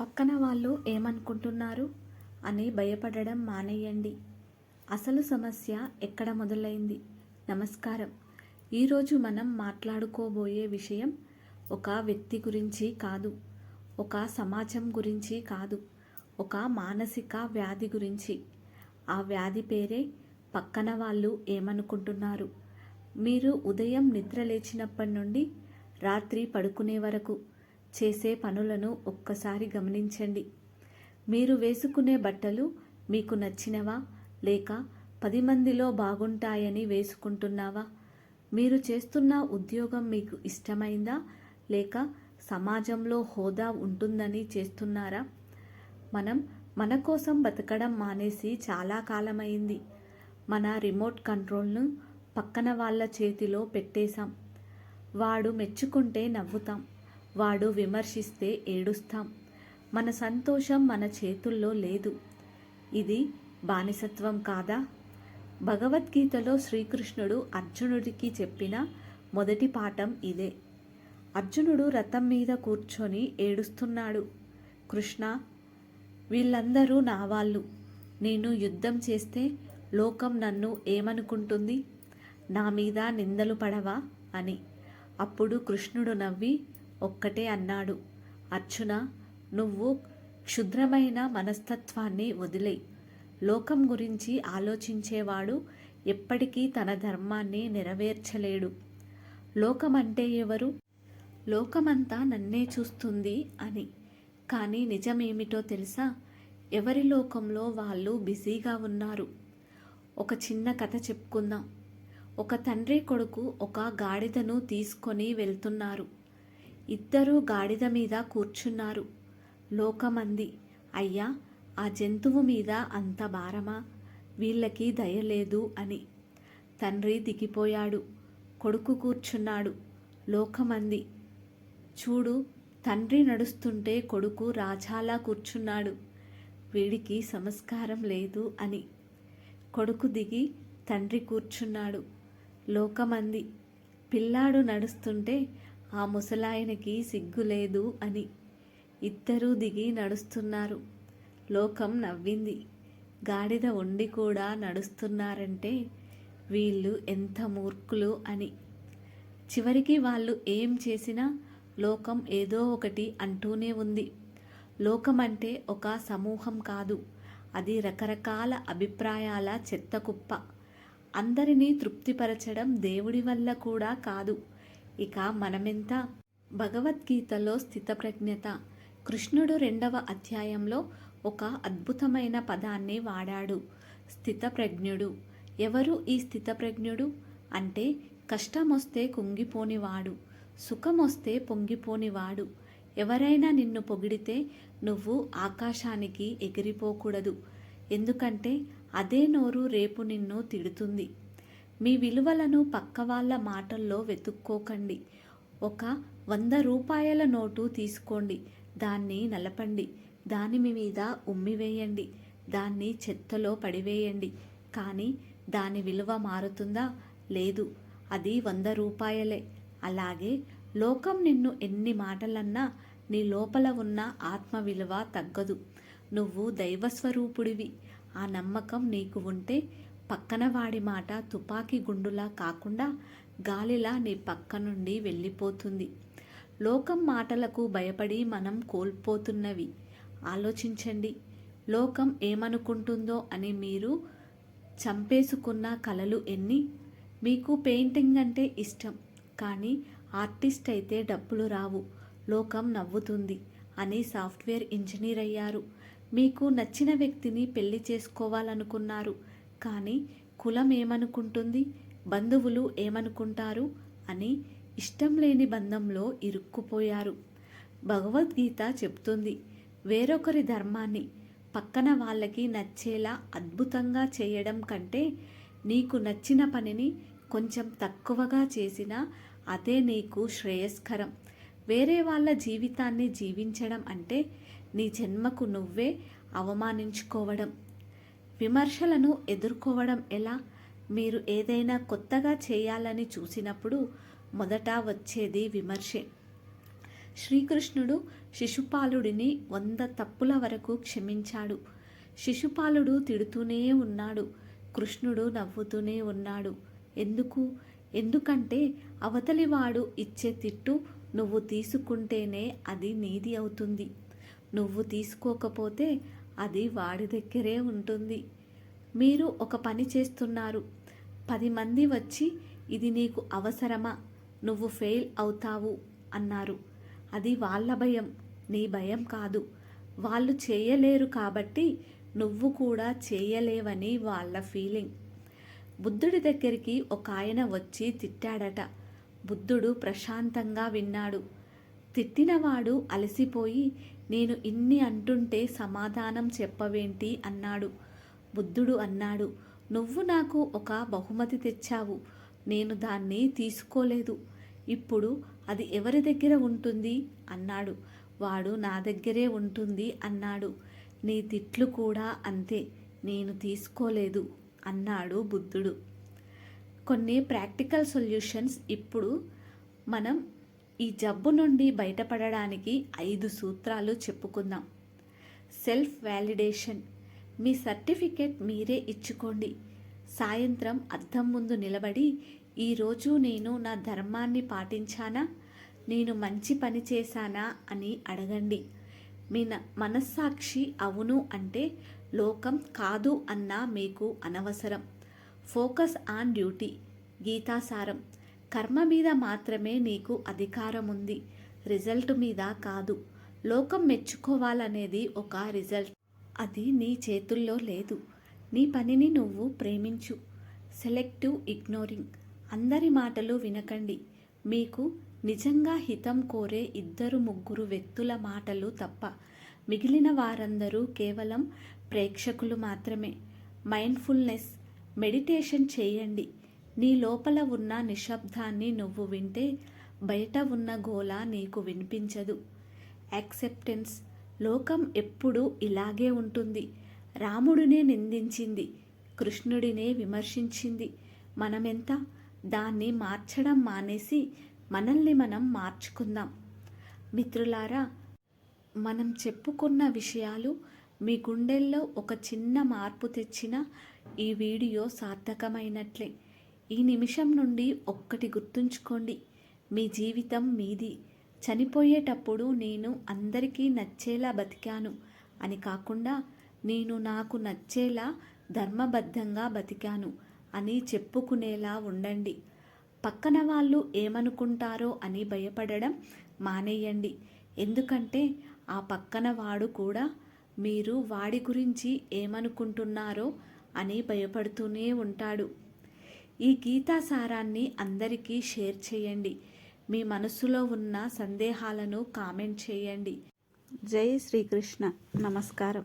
పక్కన వాళ్ళు ఏమనుకుంటున్నారు? అని భయపడడం మానేయండి. అసలు సమస్య ఎక్కడ మొదలైంది? నమస్కారం. ఈరోజు మనం మాట్లాడుకోబోయే విషయం ఒక వ్యక్తి గురించి కాదు. ఒక సమాజం గురించి కాదు. ఒక మానసిక వ్యాధి గురించి. ఆ వ్యాధి పేరే పక్కన వాళ్ళు ఏమనుకుంటున్నారు? మీరు ఉదయం నిద్ర లేచినప్పటి నుండి రాత్రి పడుకునే వరకు చేసే పనులను ఒక్కసారి గమనించండి. మీరు వేసుకునే బట్టలు మీకు నచ్చినవా? లేక పది మందిలో బాగుంటాయని వేసుకుంటున్నావా? మీరు చేస్తున్న ఉద్యోగం మీకు ఇష్టమైందా? లేక సమాజంలో హోదా ఉంటుందని చేస్తున్నారా? మనం మన కోసం బతకడం మానేసి చాలా కాలమైంది. మన రిమోట్ కంట్రోల్ను పక్కన వాళ్ళ చేతిలో పెట్టేశాం. వాడు మెచ్చుకుంటే నవ్వుతాం. వాడు విమర్శిస్తే ఏడుస్తాం. మన సంతోషం మన చేతుల్లో లేదు. ఇది బానిసత్వం కాదా? భగవద్గీతలో శ్రీకృష్ణుడు అర్జునుడికి చెప్పిన మొదటి పాఠం ఇదే. అర్జునుడు రథం మీద కూర్చొని ఏడుస్తున్నాడు. కృష్ణ వీళ్ళందరూ నా వాళ్ళు. నేను యుద్ధం చేస్తే లోకం నన్ను ఏమనుకుంటుంది? నా మీద నిందలు పడవా? అని. అప్పుడు కృష్ణుడు నవ్వి ఒక్కటే అన్నాడు. అర్జున నువ్వు క్షుద్రమైన మనస్తత్వాన్ని వదిలేయి లోకం గురించి ఆలోచించేవాడు ఎప్పటికీ తన ధర్మాన్ని నెరవేర్చలేడు. లోకమంటే ఎవరు? లోకమంతా నన్నే చూస్తుంది అని. కానీ నిజమేమిటో తెలుసా? ఎవరి లోకంలో వాళ్ళు బిజీగా ఉన్నారు? ఒక చిన్న కథ చెప్పుకుందాం. ఒక తండ్రి కొడుకు ఒక గాడిదను తీసుకొని వెళ్తున్నారు. ఇద్దరూ గాడిద మీద కూర్చున్నారు. లోకమంది అయ్యా ఆ జంతువు మీద అంత భారమా? వీళ్ళకి దయలేదు అని. తండ్రి దిగిపోయాడు. కొడుకు కూర్చున్నాడు. లోకమంది చూడు తండ్రి నడుస్తుంటే కొడుకు రాజాలా కూర్చున్నాడు. వీడికి సంస్కారం లేదు అని. కొడుకు దిగి తండ్రి కూర్చున్నాడు. లోకమంది పిల్లాడు నడుస్తుంటే ఆ ముసలాయనకి సిగ్గు లేదు అని ఇద్దరూ దిగి నడుస్తున్నారు. లోకం నవ్వింది. గాడిద ఉండి కూడా నడుస్తున్నారంటే వీళ్ళు ఎంత మూర్ఖులు అని. చివరికి వాళ్ళు ఏం చేసినా లోకం ఏదో ఒకటి అంటూనే ఉంది. లోకం అంటే ఒక సమూహం కాదు. అది రకరకాల అభిప్రాయాల చెత్త కుప్ప. అందరినీ తృప్తిపరచడం దేవుడి వల్ల కూడా కాదు. ఇక మనమెంత భగవద్గీతలో స్థితప్రజ్ఞత. కృష్ణుడు రెండవ అధ్యాయంలో ఒక అద్భుతమైన పదాన్ని వాడాడు. స్థితప్రజ్ఞుడు. ఎవరు ఈ స్థితప్రజ్ఞుడు? అంటే కష్టమొస్తే కుంగిపోనివాడు సుఖమొస్తే పొంగిపోనివాడు. ఎవరైనా నిన్ను పొగిడితే నువ్వు ఆకాశానికి ఎగిరిపోకూడదు. ఎందుకంటే అదే నోరు రేపు నిన్ను తిడుతుంది. మీ విలువలను పక్క వాళ్ళ మాటల్లో వెతుక్కోకండి. ఒక వంద రూపాయల నోటు తీసుకోండి. దాన్ని నలపండి. దాని మీద ఉమ్మివేయండి దాన్ని చెత్తలో పడివేయండి. కానీ దాని విలువ మారుతుందా? లేదు. అది వంద రూపాయలే. అలాగే లోకం నిన్ను ఎన్ని మాటలన్నా నీ లోపల ఉన్న ఆత్మ విలువ తగ్గదు. నువ్వు దైవస్వరూపుడివి. ఆ నమ్మకం నీకు ఉంటే పక్కన వాడి మాట తుపాకీ గుండులా కాకుండా గాలిలా నీ పక్క నుండి వెళ్ళిపోతుంది. లోకం మాటలకు భయపడి మనం కోల్పోతున్నవి. ఆలోచించండి. లోకం ఏమనుకుంటుందో అని మీరు చంపేసుకున్న కలలు ఎన్ని? మీకు పెయింటింగ్ అంటే ఇష్టం. కానీ ఆర్టిస్ట్ అయితే డబ్బులు రావు. లోకం నవ్వుతుంది అని సాఫ్ట్వేర్ ఇంజనీర్ అయ్యారు. మీకు నచ్చిన వ్యక్తిని పెళ్ళి చేసుకోవాలనుకున్నారు. కానీ కులం ఏమనుకుంటుంది? బంధువులు ఏమనుకుంటారు? అని ఇష్టం లేని బంధంలో ఇరుక్కుపోయారు. భగవద్గీత చెప్తుంది వేరొకరి ధర్మాన్ని పక్కన వాళ్ళకి నచ్చేలా అద్భుతంగా చేయడం కంటే నీకు నచ్చిన పనిని కొంచెం తక్కువగా చేసినా అదే నీకు శ్రేయస్కరం. వేరే వాళ్ళ జీవితాన్ని జీవించడం అంటే నీ జన్మకు నువ్వే అవమానించుకోవడం. విమర్శలను ఎదుర్కోవడం ఎలా? మీరు ఏదైనా కొత్తగా చేయాలని చూసినప్పుడు మొదట వచ్చేది విమర్శే. శ్రీకృష్ణుడు శిశుపాలుడిని వంద తప్పుల వరకు క్షమించాడు. శిశుపాలుడు తిడుతూనే ఉన్నాడు. కృష్ణుడు నవ్వుతూనే ఉన్నాడు. ఎందుకు? ఎందుకంటే అవతలివాడు ఇచ్చే తిట్టు నువ్వు తీసుకుంటేనే అది నీది అవుతుంది. నువ్వు తీసుకోకపోతే అది వాడి దగ్గరే ఉంటుంది. మీరు ఒక పని చేస్తున్నారు. పది మంది వచ్చి ఇది నీకు అవసరమా? నువ్వు ఫెయిల్ అవుతావు అన్నారు. అది వాళ్ళ భయం నీ భయం కాదు. వాళ్ళు చేయలేరు కాబట్టి నువ్వు కూడా చేయలేవని వాళ్ళ ఫీలింగ్. బుద్ధుడి దగ్గరికి ఒక ఆయన వచ్చి తిట్టాడట. బుద్ధుడు ప్రశాంతంగా విన్నాడు. తిట్టినవాడు అలసిపోయి నేను ఇన్ని అంటుంటే సమాధానం చెప్పవేంటి? అన్నాడు. బుద్ధుడు అన్నాడు. నువ్వు నాకు ఒక బహుమతి తెచ్చావు. నేను దాన్ని తీసుకోలేదు. ఇప్పుడు అది ఎవరి దగ్గర ఉంటుంది? అన్నాడు. వాడు నా దగ్గరే ఉంటుంది అన్నాడు. నీ తిట్లు కూడా అంతే. నేను తీసుకోలేదు అన్నాడు బుద్ధుడు. కొన్ని ప్రాక్టికల్ సొల్యూషన్స్ ఇప్పుడు మనం ఈ జబ్బు నుండి బయటపడడానికి ఐదు సూత్రాలు చెప్పుకుందాం. Self validation. మీ సర్టిఫికెట్ మీరే ఇచ్చుకోండి. సాయంత్రం అద్దం ముందు నిలబడి ఈరోజు నేను నా ధర్మాన్ని పాటించానా? నేను మంచి పని చేశానా? అని అడగండి. మీ మనస్సాక్షి అవును అంటే లోకం కాదు అన్నా మీకు అనవసరం. Focus on duty. గీతాసారం. కర్మ మీద మాత్రమే నీకు అధికారం ఉంది రిజల్ట్ మీద కాదు. లోకం మెచ్చుకోవాలనేది ఒక రిజల్ట్. అది నీ చేతుల్లో లేదు. నీ పనిని నువ్వు ప్రేమించు. Selective ignoring. అందరి మాటలు వినకండి. మీకు నిజంగా హితం కోరే ఇద్దరు ముగ్గురు వ్యక్తుల మాటలు తప్ప మిగిలిన వారందరూ కేవలం ప్రేక్షకులు మాత్రమే. మైండ్ఫుల్నెస్. మెడిటేషన్ చేయండి. నీ లోపల ఉన్న నిశ్శబ్దాన్ని నువ్వు వింటే బయట ఉన్న గోల నీకు వినిపించదు. యాక్సెప్టెన్స్. లోకం ఎప్పుడూ ఇలాగే ఉంటుంది. రాముడినే నిందించింది. కృష్ణుడినే విమర్శించింది. మనమెంత? దాన్ని మార్చడం మానేసి మనల్ని మనం మార్చుకుందాం. మిత్రులారా మనం చెప్పుకున్న విషయాలు మీ గుండెల్లో ఒక చిన్న మార్పు తెచ్చిన ఈ వీడియో సార్థకమైనట్లే. ఈ నిమిషం నుండి ఒక్కటి గుర్తుంచుకోండి. మీ జీవితం మీది. చనిపోయేటప్పుడు నేను అందరికీ నచ్చేలా బతికాను. అని కాకుండా నేను నాకు నచ్చేలా ధర్మబద్ధంగా బతికాను అని చెప్పుకునేలా ఉండండి. పక్కన వాళ్ళు ఏమనుకుంటారో అని భయపడడం మానేయండి. ఎందుకంటే ఆ పక్కన వాడు కూడా మీరు వాడి గురించి ఏమనుకుంటున్నారో అని భయపడుతూనే ఉంటాడు. ఈ గీతా సారాన్ని అందరికీ షేర్ చేయండి. మీ మనసులో ఉన్న సందేహాలను కామెంట్ చేయండి. జై శ్రీకృష్ణ. నమస్కారం.